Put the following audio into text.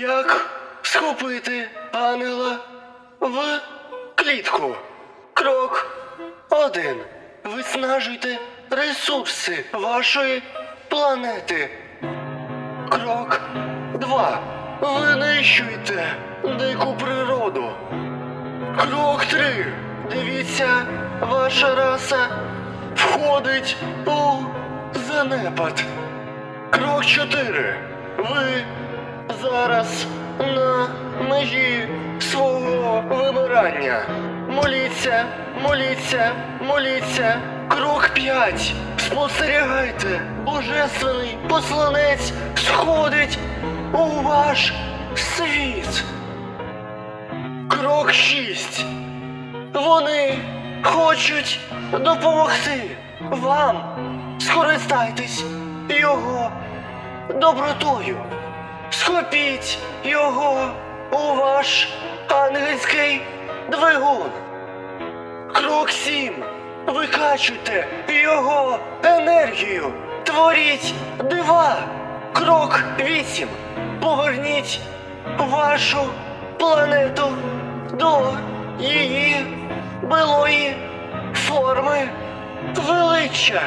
Як схопити ангела в клітку? Крок один. Виснажуйте ресурси вашої планети. Крок 2. Винищуйте дику природу. Крок 3. Дивіться, ваша раса входить у занепад. Крок 4. Ви зараз на межі свого вимирання. Моліться, моліться, моліться. Крок 5. Спостерігайте. Божественний посланець сходить у ваш світ. Крок 6. Вони хочуть допомогти вам. Скористайтесь його добротою. Схопіть його у ваш ангельський двигун. Крок 7. Викачуйте його енергію. Творіть дива. Крок 8. Поверніть вашу планету до її былої форми величчя.